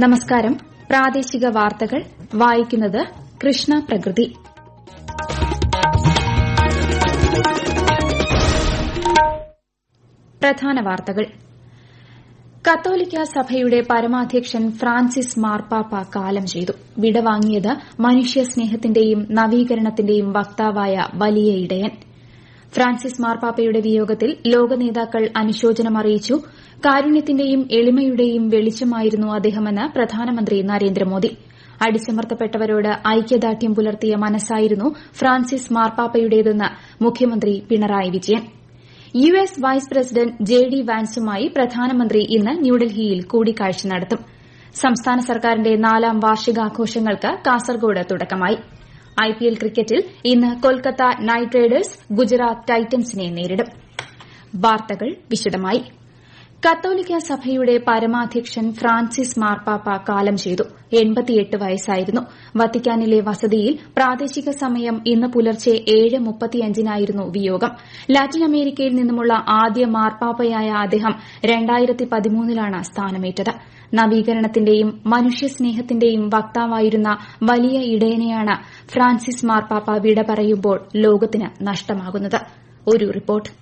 നമസ്കാരം. പ്രാദേശിക വാർത്തകൾ വായിക്കുന്നത് കൃഷ്ണ പ്രകൃതി. പ്രധാന വാർത്തകൾ. കത്തോലിക്ക സഭയുടെ പരമാധ്യക്ഷൻ ഫ്രാൻസിസ് മാർപ്പാപ്പ കാലം ചെയ്തു. വിടവാങ്ങിയത് മനുഷ്യസ്നേഹത്തിന്റെയും നവീകരണത്തിന്റെയും വക്താവായ വലിയ ഇടയൻ. ഫ്രാൻസിസ് മാർപ്പാപ്പയുടെ വിയോഗത്തിൽ ലോക നേതാക്കൾ അനുശോചനം അറിയിച്ചു. കാരുണ്യത്തിന്റെയും എളിമയുടെയും വെളിച്ചമായിരുന്നു അദ്ദേഹമെന്ന് പ്രധാനമന്ത്രി നരേന്ദ്രമോദി. അടിച്ചമർത്തപ്പെട്ടവരോട് ഐക്യദാർഢ്യം പുലർത്തിയ മനസ്സായിരുന്നു ഫ്രാൻസിസ് മാർപ്പാപ്പയുടേതെന്ന് മുഖ്യമന്ത്രി Pinarayi Vijayan. U S vice president J D വാൻസുമായി പ്രധാനമന്ത്രി ഇന്ന് ന്യൂഡൽഹിയിൽ കൂടിക്കാഴ്ച നടത്തും. സംസ്ഥാന സർക്കാരിന്റെ നാലാം വാർഷികാഘോഷങ്ങൾക്ക് കാസർഗോഡ് തുടക്കമായി. ഐപിഎൽ ക്രിക്കറ്റിൽ ഇന്ന് കൊൽക്കത്ത നൈറ്റ് റൈഡേഴ്സ് ഗുജറാത്ത് ടൈറ്റൻസിനെ നേരിടും. കത്തോലിക്ക സഭയുടെ പരമാധ്യക്ഷൻ ഫ്രാൻസിസ് മാർപ്പാപ്പ കാലം ചെയ്തു. വയസ്സായിരുന്നു. വത്തിക്കാനിലെ വസതിയിൽ പ്രാദേശിക സമയം ഇന്ന് പുലർച്ചെ മുപ്പത്തിയഞ്ചിനായിരുന്നു വിയോഗം. ലാറ്റിൻ അമേരിക്കയിൽ നിന്നുമുള്ള ആദ്യ മാർപ്പാപ്പയായ അദ്ദേഹം പതിമൂന്നിലാണ് സ്ഥാനമേറ്റത്. നവീകരണത്തിന്റെയും മനുഷ്യസ്നേഹത്തിന്റെയും വക്താവായിരുന്ന വലിയ ഇടയനെയാണ് ഫ്രാൻസിസ് മാർപ്പാപ്പ വിട പറയുമ്പോൾ ലോകത്തിന് നഷ്ടമാകുന്നത്. ഒരു റിപ്പോർട്ട്.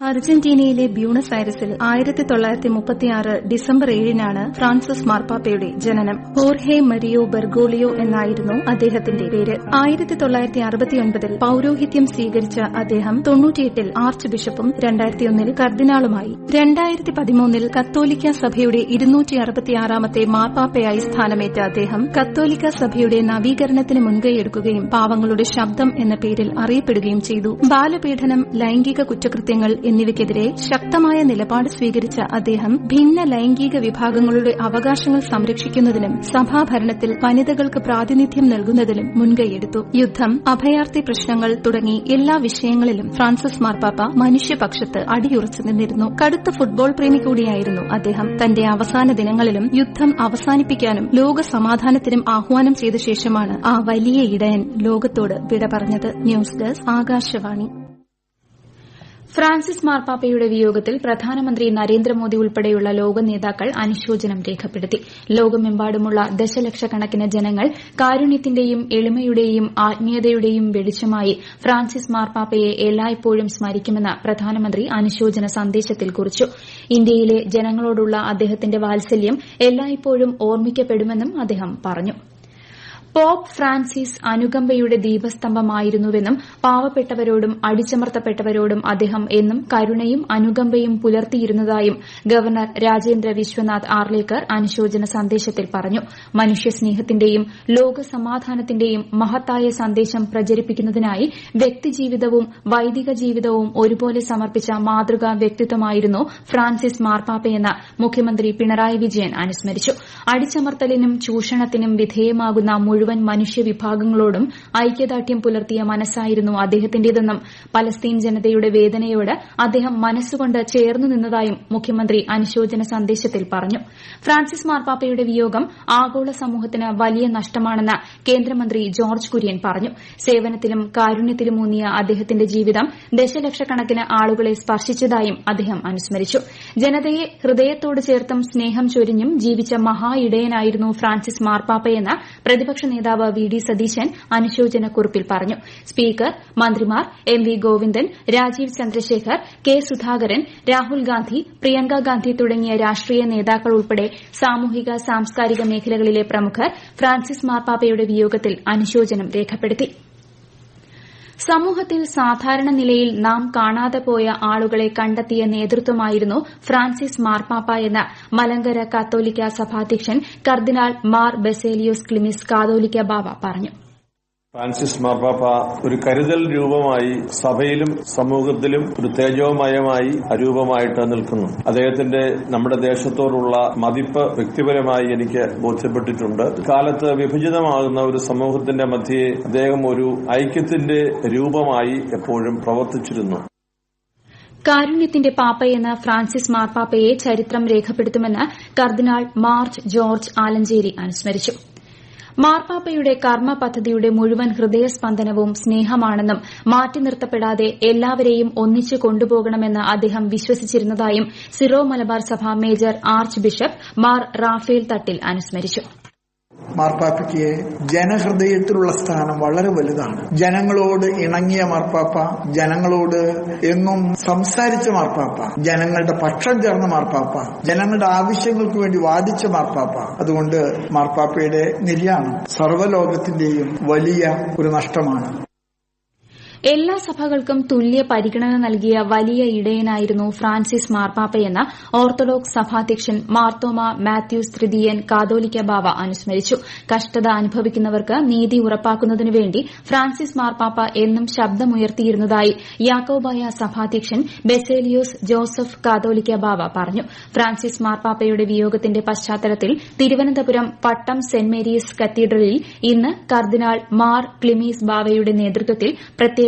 അർജന്റീനയിലെ ബ്യൂണസ് ഐറസിൽ ആയിരത്തി തൊള്ളായിരത്തി മുപ്പത്തിയാറ് ഡിസംബർ ഏഴിനാണ് ഫ്രാൻസിസ് മാർപ്പാപ്പയുടെ ജനനം. ഹോർഹെ മരിയോ ബെർഗോളിയോ എന്നായിരുന്നു അദ്ദേഹത്തിന്റെ പേര്. ആയിരത്തി തൊള്ളായിരത്തി അറുപത്തിയൊൻപതിൽ പൌരോഹിത്യം സ്വീകരിച്ച അദ്ദേഹം തൊണ്ണൂറ്റിയെട്ടിൽ ആർച്ച് ബിഷപ്പും രണ്ടായിരത്തിയൊന്നിൽ കർദിനാളുമായി. രണ്ടായിരത്തി പതിമൂന്നിൽ കത്തോലിക്ക സഭയുടെ ഇരുന്നൂറ്റി അറുപത്തിയാറാമത്തെ മാർപ്പാപ്പയായി സ്ഥാനമേറ്റ അദ്ദേഹം കത്തോലിക്ക സഭയുടെ നവീകരണത്തിന് മുൻകൈയെടുക്കുകയും പാവങ്ങളുടെ ശബ്ദം എന്ന പേരിൽ അറിയപ്പെടുകയും ചെയ്തു. ബാലപീഡനം ലൈംഗിക കുറ്റകൃത്യങ്ങൾ എന്നിവയ്ക്കെതിരെ ശക്തമായ നിലപാട് സ്വീകരിച്ച അദ്ദേഹം ഭിന്ന ലൈംഗിക വിഭാഗങ്ങളുടെ അവകാശങ്ങൾ സംരക്ഷിക്കുന്നതിനും സഭാഭരണത്തിൽ വനിതകൾക്ക് പ്രാതിനിധ്യം നൽകുന്നതിലും മുൻകൈയെടുത്തു. യുദ്ധം അഭയാർത്ഥി പ്രശ്നങ്ങൾ തുടങ്ങി എല്ലാ വിഷയങ്ങളിലും ഫ്രാൻസിസ് മാർപ്പാപ്പ മനുഷ്യപക്ഷത്ത് അടിയുറച്ചു നിന്നിരുന്നു. കടുത്ത ഫുട്ബോൾ പ്രേമി കൂടിയായിരുന്നു അദ്ദേഹം. തന്റെ അവസാന ദിനങ്ങളിലും യുദ്ധം അവസാനിപ്പിക്കാനും ലോക സമാധാനത്തിനും ആഹ്വാനം ചെയ്ത ശേഷമാണ് ആ വലിയ ഇടയൻ ലോകത്തോട് വിട പറഞ്ഞത്. News desk Akashvani. ഫ്രാൻസിസ് മാർപ്പാപ്പയുടെ വിയോഗത്തിൽ പ്രധാനമന്ത്രി നരേന്ദ്രമോദി ഉൾപ്പെടെയുള്ള ലോക നേതാക്കൾ അനുശോചനം രേഖപ്പെടുത്തി. ലോകമെമ്പാടുമുള്ള ദശലക്ഷക്കണക്കിന് ജനങ്ങൾ കാരുണ്യത്തിന്റെയും എളിമയുടെയും ആത്മീയതയുടെയും വെളിച്ചമായി ഫ്രാൻസിസ് മാർപ്പാപ്പയെ എല്ലായ്പ്പോഴും സ്മരിക്കുമെന്ന് പ്രധാനമന്ത്രി അനുശോചന സന്ദേശത്തിൽ കുറിച്ചു. ഇന്ത്യയിലെ ജനങ്ങളോടുള്ള അദ്ദേഹത്തിന്റെ വാത്സല്യം എല്ലായ്പ്പോഴും ഓർമ്മിക്കപ്പെടുമെന്നും അദ്ദേഹം പറഞ്ഞു. പോപ്പ് ഫ്രാൻസിസ് അനുകമ്പയുടെ ദീപസ്തംഭമായിരുന്നുവെന്നും പാവപ്പെട്ടവരോടും അടിച്ചമർത്തപ്പെട്ടവരോടും അദ്ദേഹം എന്നും കരുണയും അനുകമ്പയും പുലർത്തിയിരുന്നതായും ഗവർണർ രാജേന്ദ്ര വിശ്വനാഥ് ആർലേക്കർ അനുശോചന സന്ദേശത്തിൽ പറഞ്ഞു. മനുഷ്യസ്നേഹത്തിന്റെയും ലോകസമാധാനത്തിന്റെയും മഹത്തായ സന്ദേശം പ്രചരിപ്പിക്കുന്നതിനായി വ്യക്തിജീവിതവും വൈദിക ജീവിതവും ഒരുപോലെ സമർപ്പിച്ച മാതൃകാ വ്യക്തിത്വമായിരുന്നു ഫ്രാൻസിസ് മാർപ്പാപ്പയെന്ന് മുഖ്യമന്ത്രി പിണറായി വിജയൻ അനുസ്മരിച്ചു. അടിച്ചമർത്തലിനും ചൂഷണത്തിനും വിധേയമാകുന്ന മുഴുവൻ മനുഷ്യവിഭാഗങ്ങളോടും ഐക്യദാർഢ്യം പുലർത്തിയ മനസ്സായിരുന്നു അദ്ദേഹത്തിന്റേതെന്നും പലസ്തീൻ ജനതയുടെ വേദനയോട് അദ്ദേഹം മനസ്സുകൊണ്ട് ചേർന്നു നിന്നതായും മുഖ്യമന്ത്രി അനുശോചന സന്ദേശത്തിൽ പറഞ്ഞു. ഫ്രാൻസിസ് മാർപ്പാപ്പയുടെ വിയോഗം ആഗോള സമൂഹത്തിന് വലിയ നഷ്ടമാണെന്ന് കേന്ദ്രമന്ത്രി ജോർജ് കുര്യൻ പറഞ്ഞു. സേവനത്തിലും കാരുണ്യത്തിലുമൂന്നിയ അദ്ദേഹത്തിന്റെ ജീവിതം ദശലക്ഷക്കണക്കിന് ആളുകളെ സ്പർശിച്ചതായും അദ്ദേഹം അനുസ്മരിച്ചു. ജനതയെ ഹൃദയത്തോട് ചേർത്തും സ്നേഹം ചൊരിഞ്ഞും ജീവിച്ച മഹാ ഇടയനായിരുന്നു ഫ്രാൻസിസ് മാർപ്പാപ്പയെന്ന് പ്രതിപക്ഷ നേതാവ് വി ഡി സതീശൻ അനുശോചന കുറിപ്പിൽ പറഞ്ഞു. സ്പീക്കർ മന്ത്രിമാർ M V Govindan Rajeev Chandrasekhar K Sudhakaran Rahul Gandhi Priyanka Gandhi തുടങ്ങിയ രാഷ്ട്രീയ നേതാക്കൾ ഉൾപ്പെടെ സാമൂഹിക സാംസ്കാരിക മേഖലകളിലെ പ്രമുഖർ ഫ്രാൻസിസ് മാർപ്പാപ്പയുടെ വിയോഗത്തിൽ അനുശോചനം രേഖപ്പെടുത്തി. സമൂഹത്തിൽ സാധാരണ നിലയിൽ നാം കാണാതെ പോയ ആളുകളെ കണ്ടെത്തിയ നേതൃത്വമായിരുന്നു ഫ്രാൻസിസ് മാർപ്പാപ്പ എന്ന് മലങ്കര കത്തോലിക്ക സഭാധ്യക്ഷൻ കർദിനാൾ മാർ ബെസേലിയോസ് ക്ലിമിസ് കാതോലിക്ക ബാവ പറഞ്ഞു. ഫ്രാൻസിസ് മാർപ്പാപ്പ ഒരു കരുതൽ രൂപമായി സഭയിലും സമൂഹത്തിലും ഒരു തേജോമയമായി അരൂപമായിട്ട് നിൽക്കുന്നു. അദ്ദേഹത്തിന്റെ നമ്മുടെ ദേശത്തോടുള്ള മതിപ്പ് വ്യക്തിപരമായി എനിക്ക് ബോധ്യപ്പെട്ടിട്ടുണ്ട്. കാലത്ത് വിഭജിതമാകുന്ന ഒരു സമൂഹത്തിന്റെ മധ്യയെ അദ്ദേഹം ഒരു ഐക്യത്തിന്റെ രൂപമായി എപ്പോഴും പ്രവർത്തിച്ചിരുന്നു. കാരുണ്യത്തിന്റെ പാപ്പയെന്ന് ഫ്രാൻസിസ് മാർപ്പാപ്പയെ ചരിത്രം രേഖപ്പെടുത്തുമെന്ന് കർദിനാൾ മാർച്ച് ജോർജ് ആലഞ്ചേരി അനുസ്മരിച്ചു. മാർപ്പാപ്പയുടെ കർമ്മ പദ്ധതിയുടെ മുഴുവൻ ഹൃദയസ്പന്ദനവും സ്നേഹമാണെന്നും മാറ്റി നിർത്തപ്പെടാതെ എല്ലാവരെയും ഒന്നിച്ച് കൊണ്ടുപോകണമെന്ന് അദ്ദേഹം വിശ്വസിച്ചിരുന്നതായും സിറോ മലബാർ സഭ major archbishop Mar Raphael Thattil അനുസ്മരിച്ചു മാർപ്പാപ്പയ്ക്ക് ജനഹൃദയത്തിലുള്ള സ്ഥാനം വളരെ വലുതാണ്. ജനങ്ങളോട് ഇണങ്ങിയ മാർപ്പാപ്പ ജനങ്ങളോട് എന്നും സംസാരിച്ച മാർപ്പാപ്പ ജനങ്ങളുടെ പക്ഷം ചേർന്ന മാർപ്പാപ്പ ജനങ്ങളുടെ ആവശ്യങ്ങൾക്ക് വേണ്ടി വാദിച്ച മാർപ്പാപ്പ. അതുകൊണ്ട് മാർപ്പാപ്പയുടെ നിര്യാണം സർവലോകത്തിന്റെയും വലിയ ഒരു നഷ്ടമാണ്. എല്ലാ സഭകൾക്കും തുല്യ പരിഗണന നൽകിയ വലിയ ഇടയനായിരുന്നു ഫ്രാൻസിസ് മാർപ്പാപ്പയെന്ന് ഓർത്തഡോക്സ് സഭാധ്യക്ഷൻ മാർത്തോമ മാത്യൂസ് തൃതീയൻ കാതോലിക്ക ബാവ അനുസ്മരിച്ചു. കഷ്ടത അനുഭവിക്കുന്നവർക്ക് നീതി ഉറപ്പാക്കുന്നതിനുവേണ്ടി ഫ്രാൻസിസ് മാർപ്പാപ്പ എന്നും ശബ്ദമുയർത്തിയിരുന്നതായി യാക്കോബായ സഭാധ്യക്ഷൻ ബെസേലിയോസ് ജോസഫ് കാതോലിക്ക ബാവ പറഞ്ഞു. ഫ്രാൻസിസ് മാർപ്പാപ്പയുടെ വിയോഗത്തിന്റെ പശ്ചാത്തലത്തിൽ തിരുവനന്തപുരം പട്ടം സെന്റ് മേരീസ് കത്തീഡ്രലിൽ ഇന്ന് കർദിനാൾ മാർ ക്ലിമീസ് ബാവയുടെ നേതൃത്വത്തിൽ പ്രത്യേക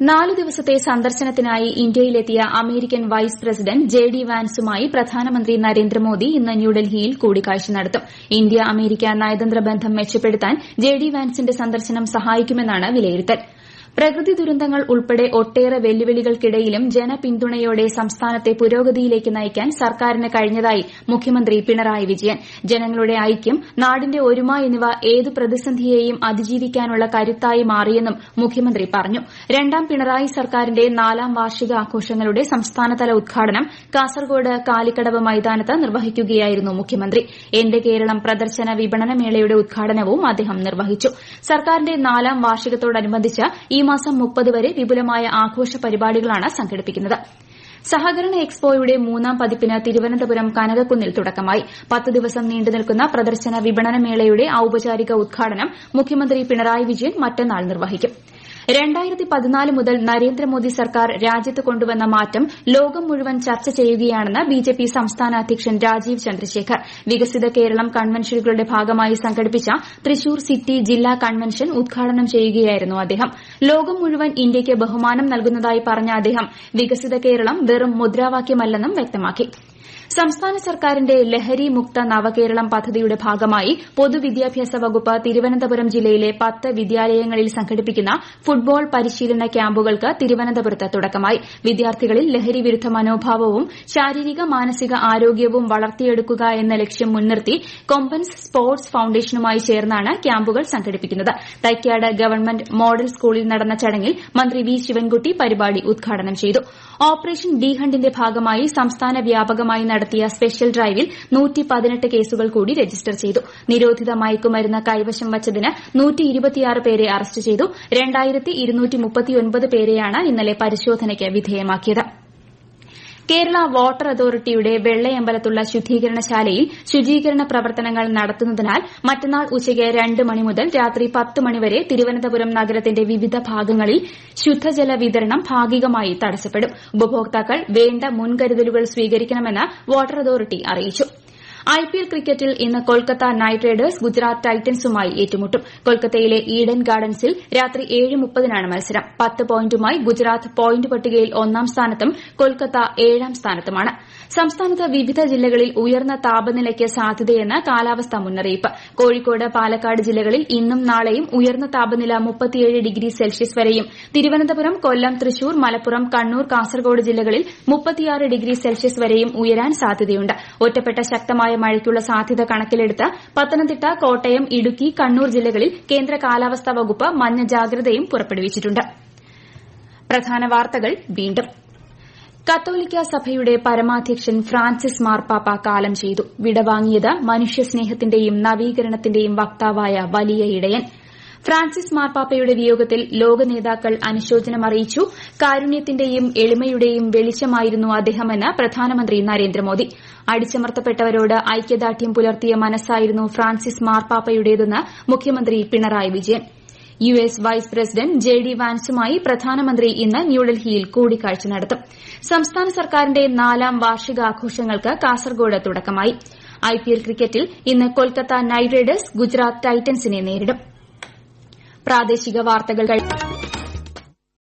നാല് ദിവസത്തെ സന്ദർശനത്തിനായി ഇന്ത്യയിലെത്തിയ American vice president J D വാൻസുമായി പ്രധാനമന്ത്രി നരേന്ദ്രമോദി ഇന്ന് ന്യൂഡൽഹിയിൽ കൂടിക്കാഴ്ച നടത്തും. ഇന്ത്യ അമേരിക്ക നയതന്ത്ര ബന്ധം മെച്ചപ്പെടുത്താൻ ജെ ഡി വാൻസിന്റെ സന്ദർശനം സഹായിക്കുമെന്നാണ് വിലയിരുത്തൽ. പ്രകൃതി ദുരന്തങ്ങൾ ഉൾപ്പെടെ ഒട്ടേറെ വെല്ലുവിളികൾക്കിടയിലും ജനപിന്തുണയോടെ സംസ്ഥാനത്തെ പുരോഗതിയിലേക്ക് നയിക്കാൻ സർക്കാരിന് കഴിഞ്ഞതായി മുഖ്യമന്ത്രി പിണറായി വിജയൻ. ജനങ്ങളുടെ ഐക്യം നാടിന്റെ ഒരുമ എന്നിവ ഏതു പ്രതിസന്ധിയെയും അതിജീവിക്കാനുള്ള കരുത്തായി മാറിയെന്നും മുഖ്യമന്ത്രി പറഞ്ഞു. രണ്ടാം പിണറായി സർക്കാരിന്റെ നാലാം വാർഷിക ആഘോഷങ്ങളുടെ സംസ്ഥാനതല ഉദ്ഘാടനം കാസർഗോഡ് കാലിക്കടവ് മൈതാനത്ത് നിർവഹിക്കുകയായിരുന്നു മുഖ്യമന്ത്രി. എന്റെ കേരളം പ്രദർശന വിപണന മേളയുടെ ഉദ്ഘാടനവും അദ്ദേഹം നിർവഹിച്ചു. സർക്കാരിന്റെ നാലാം വാർഷികത്തോടനുബന്ധിച്ച് ഈ മാസം മുപ്പത് വരെ വിപുലമായ ആഘോഷ പരിപാടികളാണ് സംഘടിപ്പിക്കുന്നത്. സഹകരണ എക്സ്പോയുടെ മൂന്നാം പതിപ്പിന് തിരുവനന്തപുരം കനകക്കുന്നിൽ തുടക്കമായി. പത്ത് ദിവസം നീണ്ടു നിൽക്കുന്ന പ്രദർശന വിപണന മേളയുടെ ഔപചാരിക ഉദ്ഘാടനം മുഖ്യമന്ത്രി പിണറായി വിജയൻ മറ്റന്നാൾ പതിനാല് മുതൽ നരേന്ദ്രമോദി സർക്കാർ രാജ്യത്ത് കൊണ്ടുവന്ന മാറ്റം ലോകം മുഴുവൻ ചർച്ച ചെയ്യുകയാണെന്ന് ബിജെപി സംസ്ഥാന അധ്യക്ഷൻ രാജീവ് ചന്ദ്രശേഖർ. വികസിത കേരളം കൺവെൻഷനുകളുടെ ഭാഗമായി സംഘടിപ്പിച്ച തൃശൂർ സിറ്റി ജില്ലാ കൺവെൻഷൻ ഉദ്ഘാടനം ചെയ്യുകയായിരുന്നു അദ്ദേഹം. ലോകം മുഴുവൻ ഇന്ത്യയ്ക്ക് ബഹുമാനം നൽകുന്നതായി പറഞ്ഞ അദ്ദേഹം വികസിത കേരളം വെറും മുദ്രാവാക്യമല്ലെന്നും വ്യക്തമാക്കി. സംസ്ഥാന സർക്കാരിന്റെ ലഹരി മുക്ത നവകേരളം പദ്ധതിയുടെ ഭാഗമായി പൊതുവിദ്യാഭ്യാസ വകുപ്പ് തിരുവനന്തപുരം ജില്ലയിലെ പത്ത് വിദ്യാലയങ്ങളിൽ സംഘടിപ്പിക്കുന്ന ഫുട്ബോൾ പരിശീലന ക്യാമ്പുകൾക്ക് തിരുവനന്തപുരത്ത് തുടക്കമായി. വിദ്യാർത്ഥികളിൽ ലഹരി വിരുദ്ധ മനോഭാവവും ശാരീരിക മാനസിക ആരോഗ്യവും വളർത്തിയെടുക്കുക എന്ന ലക്ഷ്യം മുൻനിർത്തി കൊമ്പൻസ് സ്പോർട്സ് ഫൌണ്ടേഷനുമായി ചേർന്നാണ് ക്യാമ്പുകൾ സംഘടിപ്പിക്കുന്നത്. തൈക്കാട് ഗവൺമെന്റ് മോഡൽ സ്കൂളിൽ നടന്ന ചടങ്ങിൽ മന്ത്രി വി ശിവൻകുട്ടി പരിപാടി ഉദ്ഘാടനം ചെയ്തു. ഓപ്പറേഷൻ ഡി ഹണ്ടിന്റെ ഭാഗമായി സംസ്ഥാന വ്യാപകമായി നടത്തിയ സ്പെഷ്യൽ ഡ്രൈവിൽ കേസുകൾ കൂടി രജിസ്റ്റർ ചെയ്തു. നിരോധിത മയക്കുമരുന്ന് കൈവശം വച്ചതിന് പേരെ അറസ്റ്റ് ചെയ്തു. പേരെയാണ് ഇന്നലെ പരിശോധനയ്ക്ക് വിധേയമാക്കിയത്. കേരള വാട്ടർ അതോറിറ്റിയുടെ വെള്ളയമ്പലത്തുള്ള ശുദ്ധീകരണശാലയിൽ ശുചീകരണ പ്രവർത്തനങ്ങൾ നടത്തുന്നതിനാൽ മറ്റന്നാൾ ഉച്ചയ്ക്ക് രണ്ട് മണി മുതൽ രാത്രി പത്ത് മണിവരെ തിരുവനന്തപുരം നഗരത്തിന്റെ വിവിധ ഭാഗങ്ങളിൽ ശുദ്ധജല വിതരണം ഭാഗികമായി തടസ്സപ്പെടും. ഉപഭോക്താക്കൾ വേണ്ട മുൻകരുതലുകൾ സ്വീകരിക്കണമെന്ന് വാട്ടർ അതോറിറ്റി അറിയിച്ചു. ഐപിഎൽ ക്രിക്കറ്റിൽ ഇന്ന് കൊൽക്കത്ത നൈറ്റ് റൈഡേഴ്സ് ഗുജറാത്ത് ടൈറ്റൻസുമായി ഏറ്റുമുട്ടും. കൊൽക്കത്തയിലെ ഈഡൻ ഗാർഡൻസിൽ രാത്രി പത്ത് പോയിന്റുമായി ഗുജറാത്ത് പോയിന്റ് പട്ടികയിൽ ഒന്നാം സ്ഥാനത്തും കൊൽക്കത്ത ഏഴാം സ്ഥാനത്തുമാണ്. സംസ്ഥാനത്ത് വിവിധ ജില്ലകളിൽ ഉയർന്ന താപനിലയ്ക്ക് സാധ്യതയെന്ന് കാലാവസ്ഥാ മുന്നറിയിപ്പ്. കോഴിക്കോട് പാലക്കാട് ജില്ലകളിൽ ഇന്നും നാളെയും ഉയർന്ന താപനില ഡിഗ്രി സെൽഷ്യസ് വരെയും. തിരുവനന്തപുരം കൊല്ലം തൃശൂർ മലപ്പുറം കണ്ണൂർ കാസർഗോഡ് ജില്ലകളിൽ ഡിഗ്രി സെൽഷ്യസ് വരെയും ഉയരാൻ സാധ്യതയുണ്ട്. ഒറ്റപ്പെട്ട ശക്തമായ മഴയ്ക്കുള്ള സാധ്യത കണക്കിലെടുത്ത് പത്തനംതിട്ട കോട്ടയം ഇടുക്കി കണ്ണൂർ ജില്ലകളിൽ കേന്ദ്ര കാലാവസ്ഥാ വകുപ്പ് മഞ്ഞ ജാഗ്രതയും പുറപ്പെടുവിച്ചിട്ടുണ്ട്. കത്തോലിക്ക സഭയുടെ പരമാധ്യക്ഷൻ ഫ്രാൻസിസ് മാർപ്പാപ്പ കാലം ചെയ്തു. വിടവാങ്ങിയത് മനുഷ്യസ്നേഹത്തിന്റെയും നവീകരണത്തിന്റെയും വക്താവായ വലിയ ഇടയൻ. ഫ്രാൻസിസ് മാർപ്പാപ്പയുടെ വിയോഗത്തിൽ ലോക നേതാക്കൾ അനുശോചനം അറിയിച്ചു. കാരുണ്യത്തിന്റെയും എളിമയുടെയും വെളിച്ചമായിരുന്നു അദ്ദേഹമെന്ന് പ്രധാനമന്ത്രി നരേന്ദ്രമോദി. അടിച്ചമർത്തപ്പെട്ടവരോട് ഐക്യദാർഢ്യം പുലർത്തിയ മനസ്സായിരുന്നു ഫ്രാൻസിസ് മാർപ്പാപ്പയുടേതെന്ന് മുഖ്യമന്ത്രി Pinarayi Vijayan. U S vice president J D വാൻസുമായി പ്രധാനമന്ത്രി ഇന്ന് ന്യൂഡൽഹിയിൽ കൂടിക്കാഴ്ച നടത്തും. സംസ്ഥാന സർക്കാരിന്റെ നാലാം വാർഷികാഘോഷങ്ങൾക്ക് കാസർഗോഡ് തുടക്കമായി. ഐപിഎൽ ക്രിക്കറ്റിൽ ഇന്ന് കൊൽക്കത്ത നൈറ്റ് റൈഡേഴ്സ് ഗുജറാത്ത് ടൈറ്റൻസിനെ നേരിടും.